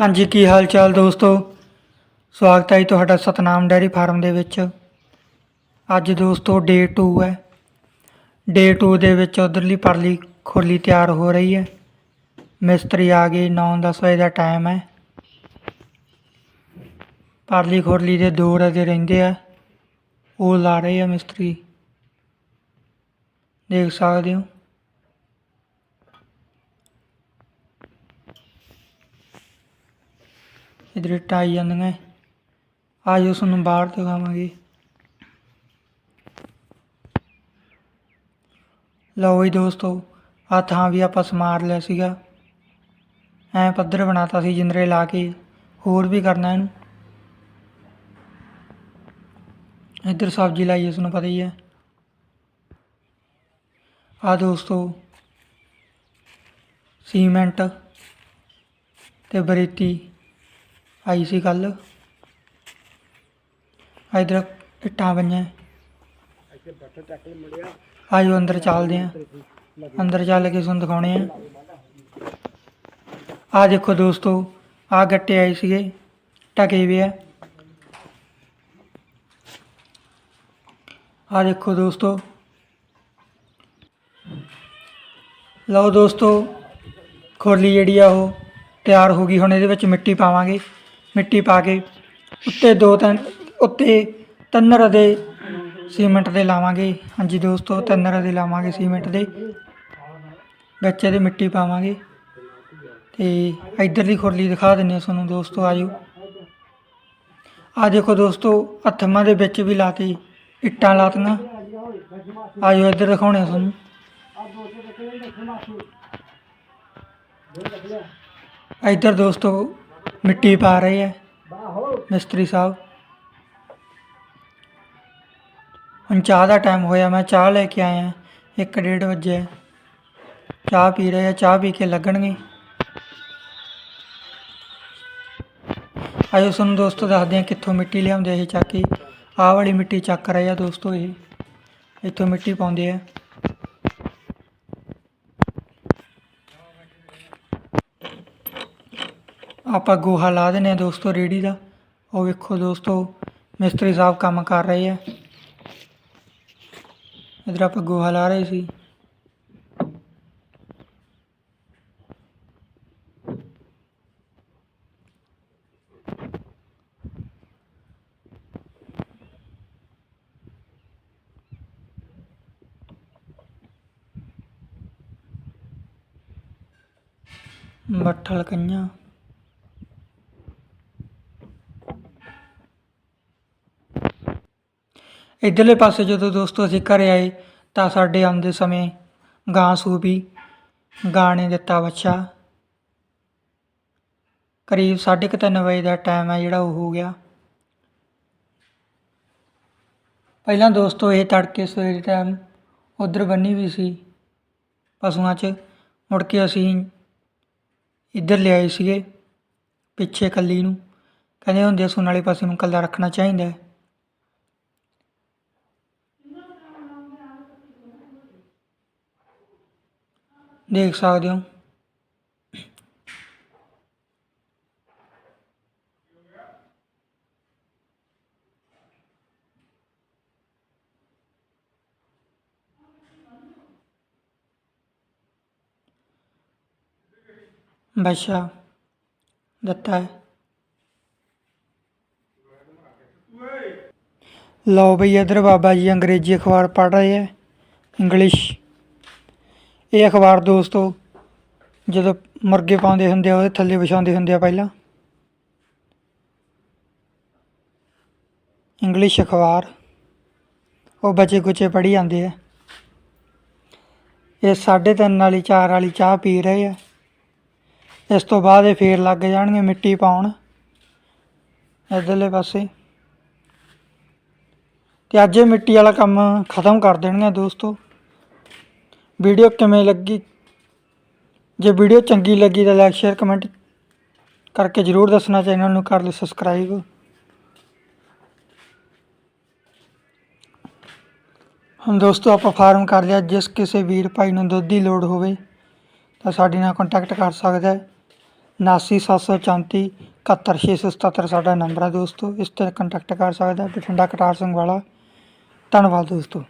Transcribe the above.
ਹਾਂਜੀ, ਕੀ ਹਾਲ ਚਾਲ ਦੋਸਤੋ? ਸਵਾਗਤ ਹੈ ਜੀ ਤੁਹਾਡਾ ਸਤਨਾਮ ਡੈਰੀ ਫਾਰਮ ਦੇ ਵਿੱਚ। ਅੱਜ ਦੋਸਤੋ ਡੇ 2 ਹੈ। ਡੇ 2 ਦੇ ਵਿੱਚ ਉਧਰਲੀ ਪਰਲੀ ਖੁਰਲੀ ਤਿਆਰ ਹੋ ਰਹੀ ਹੈ। ਮਿਸਤਰੀ ਆ ਗਏ 9-10 ਵਜੇ ਦਾ ਟਾਈਮ ਹੈ। ਪਰਲੀ ਖੁਰਲੀ ਦੇ ਦੋ ਰਦੇ ਰਹਿੰਦੇ ਆ। ਉਹ ਲਾ ਰਹੇ ਆ ਮਿਸਤਰੀ। ਦੇਖ ਸਕਦੇ ਹੋ। ਇਧਰ ਇੱਟਾਂ ਆਈ ਜਾਂਦੀਆਂ ਆ ਜੋ ਤੁਹਾਨੂੰ ਬਾਹਰ ਦਿਖਾਵਾਂਗੇ। ਲਓ ਜੀ ਦੋਸਤੋ ਆ ਥਾਂ ਵੀ ਆਪਾਂ ਸਮਾਰ ਲਿਆ ਸੀਗਾ। ਐ ਪੱਧਰ ਬਣਾਤਾ ਸੀ ਜਿੰਦਰੇ ਲਾ ਕੇ। ਹੋਰ ਵੀ ਕਰਨਾ ਇਹਨੂੰ। ਇੱਧਰ ਸਬਜ਼ੀ ਲਾਈ ਹੈ ਤੁਹਾਨੂੰ ਪਤਾ ਹੀ ਹੈ। ਆ ਦੋਸਤੋ, ਸੀਮੈਂਟ ਤੇ ਬਰੇਤੀ ਆਈ ਸੀ ਕੱਲ ਇਧਰ ਇੱਟਾਂ ਪਈਆਂ। ਆਜੋ ਅੰਦਰ ਚੱਲਦੇ ਆ। ਅੰਦਰ ਚੱਲ ਕੇ ਤੁਹਾਨੂੰ ਦਿਖਾਉਣੇ ਆ। ਆ ਦੇਖੋ ਦੋਸਤੋ ਆ ਗੱਟੇ ਆਏ ਸੀਗੇ, ਟਕੇ ਵੀ ਆ। ਆ ਦੇਖੋ ਦੋਸਤੋ। ਲਓ ਦੋਸਤੋ, ਖੋਲੀ ਜਿਹੜੀ ਆ ਉਹ ਤਿਆਰ ਹੋ ਗਈ, ਹੁਣ ਇਹਦੇ ਵਿੱਚ ਮਿੱਟੀ ਪਾਵਾਂਗੇ। ਮਿੱਟੀ ਪਾ ਕੇ ਉੱਤੇ ਦੋ ਤਿੰਨ, ਉੱਤੇ ਤਿੰਨ ਰਦੇ ਸੀਮੈਂਟ ਦੇ ਲਾਵਾਂਗੇ। ਹਾਂਜੀ ਦੋਸਤੋ ਤਿੰਨ ਰਦੇ ਲਾਵਾਂਗੇ ਸੀਮੈਂਟ ਦੇ। ਵਿੱਚ ਇਹਦੇ ਮਿੱਟੀ ਪਾਵਾਂਗੇ। ਤੇ ਇਧਰਲੀ ਖੁਰਲੀ ਦਿਖਾ ਦਿੰਨੇ ਆ ਤੁਹਾਨੂੰ ਦੋਸਤੋ, ਆਜੋ। ਆ ਦੇਖੋ ਦੋਸਤੋ ਹੱਥਾਂ ਦੇ ਵਿੱਚ ਵੀ ਲਾਤੀ, ਇੱਟਾਂ ਲਾਤੀਆਂ ਆਜੋ ਇੱਧਰ ਦਿਖਾਉਣੇ ਆ ਤੁਹਾਨੂੰ। ਇੱਧਰ ਦੋਸਤੋ ਮਿੱਟੀ ਪਾ ਰਹੇ ਹੈ ਮਿਸਤਰੀ ਸਾਹਿਬ। ਹੁਣ ਚਾਹ ਦਾ ਟਾਈਮ ਹੋਇਆ, ਮੈਂ ਚਾਹ ਲੈ ਕੇ ਆਇਆ। 1:30 ਵਜੇ ਹੈ। ਚਾਹ ਪੀ ਰਹੇ ਆ, ਚਾਹ ਪੀ ਕੇ ਲੱਗਣਗੇ। ਆਇਓ ਤੁਹਾਨੂੰ ਦੋਸਤੋ ਦੱਸਦੇ ਆ ਕਿੱਥੋਂ ਮਿੱਟੀ ਲਿਆਉਂਦੇ ਇਹ ਚੱਕ ਕੇ। ਆਹ ਵਾਲੀ ਮਿੱਟੀ ਚੱਕ ਰਹੇ ਆ ਦੋਸਤੋ ਇਹ। ਇੱਥੋਂ ਮਿੱਟੀ ਪਾਉਂਦੇ ਆ। ਆਪਾਂ ਗੋਹਾ ਲਾ ਦਿੰਦੇ ਆ ਦੋਸਤੋ ਰੇੜੀ ਦਾ। ਉਹ ਵੇਖੋ ਦੋਸਤੋ, ਮਿਸਤਰੀ ਸਾਹਿਬ ਕੰਮ ਕਰ ਰਹੇ ਆ। ਇਧਰ ਆਪਾਂ ਗੋਹਾ ਲਾ ਰਹੇ ਸੀ। ਬੱਠਲ ਕਈਆਂ ਇਧਰਲੇ ਪਾਸੇ ਜਦੋਂ ਦੋਸਤੋ ਅਸੀਂ ਘਰੇ ਆਏ ਤਾਂ ਸਾਡੇ ਆਉਂਦੇ ਸਮੇਂ ਗਾਂ ਸੂ ਵੀ ਗਾਂ ਨੇ ਦਿੱਤਾ ਬੱਚਾ। ਕਰੀਬ 3:30 ਵਜੇ ਦਾ ਟਾਈਮ ਹੈ ਜਿਹੜਾ ਉਹ ਹੋ ਗਿਆ। ਪਹਿਲਾਂ ਦੋਸਤੋ ਇਹ ਤੜਕੇ ਸਵੇਰੇ ਟਾਈਮ ਉਧਰ ਬੰਨੀ ਵੀ ਸੀ ਪਸ਼ੂਆਂ 'ਚ, ਮੁੜ ਕੇ ਅਸੀਂ ਇੱਧਰ ਲਿਆਏ ਸੀਗੇ ਪਿੱਛੇ ਕੱਲੀ ਨੂੰ। ਕਹਿੰਦੇ ਹੁੰਦੇ ਸੁਣ ਵਾਲੇ ਪਾਸੇ ਨੂੰ ਕੱਲਾ ਰੱਖਣਾ ਚਾਹੀਦਾ ਹੈ। ਦੇਖ ਸਕਦੇ ਹੋ। ਬੱਚਾ ਦਿੱਤਾ ਹੈ। ਲਓ ਬਈ ਇਧਰ ਬਾਬਾ ਜੀ ਅੰਗਰੇਜ਼ੀ ਅਖਬਾਰ ਪੜ੍ਹ ਰਹੇ ਹੈ। ਇੰਗਲਿਸ਼ ਇਹ ਅਖਬਾਰ ਦੋਸਤੋ, ਜਦੋਂ ਮੁਰਗੇ ਪਾਉਂਦੇ ਹੁੰਦੇ ਆ, ਉਹਦੇ ਥੱਲੇ ਵਿਛਾਉਂਦੇ ਹੁੰਦੇ ਆ ਪਹਿਲਾਂ। ਇੰਗਲਿਸ਼ ਅਖਬਾਰ, ਉਹ ਬੱਚੇ ਕੁਚੇ ਪੜ੍ਹੀ ਜਾਂਦੇ ਆ। ਇਹ 3:30 ਵਾਲੀ 4 ਵਾਲੀ ਚਾਹ ਪੀ ਰਹੇ ਆ। ਇਸ ਤੋਂ ਬਾਅਦ ਇਹ ਫੇਰ ਲੱਗ ਜਾਣਗੇ ਮਿੱਟੀ ਪਾਉਣ, ਇਧਰਲੇ ਪਾਸੇ। ਤੇ ਅੱਜ ਇਹ ਮਿੱਟੀ ਵਾਲਾ ਕੰਮ ਖਤਮ ਕਰ ਦੇਣਗੇ ਦੋਸਤੋ। ਵੀਡੀਓ ਕਿਵੇਂ ਲੱਗੀ? ਜੇ ਵੀਡੀਓ ਚੰਗੀ ਲੱਗੀ ਤਾਂ ਲਾਈਕ ਸ਼ੇਅਰ ਕਮੈਂਟ ਕਰਕੇ ਜਰੂਰ ਦੱਸਣਾ ਚੈਨਲ ਨੂੰ ਕਰ ਲਓ ਸਬਸਕ੍ਰਾਈਬ ਹੁਣ ਦੋਸਤੋ, ਆਪਾਂ ਫਾਰਮ ਕਰ ਲਿਆ। ਜਿਸ ਕਿਸੇ ਵੀਰ ਭਾਈ ਨੂੰ ਦੁੱਧ ਦੀ ਲੋੜ ਹੋਵੇ ਤਾਂ ਸਾਡੇ ਨਾਲ ਕੰਟੈਕਟ ਕਰ ਸਕਦਾ ਹੈ। 99734 71677 ਸਾਡਾ ਨੰਬਰ ਹੈ ਦੋਸਤੋ। ਇਸ ਤੇ ਕੰਟੈਕਟ ਕਰ ਸਕਦਾ ਬਠਿੰਡਾ ਕਟਾਰ ਸਿੰਘ ਵਾਲਾ। ਧੰਨਵਾਦ ਦੋਸਤੋ।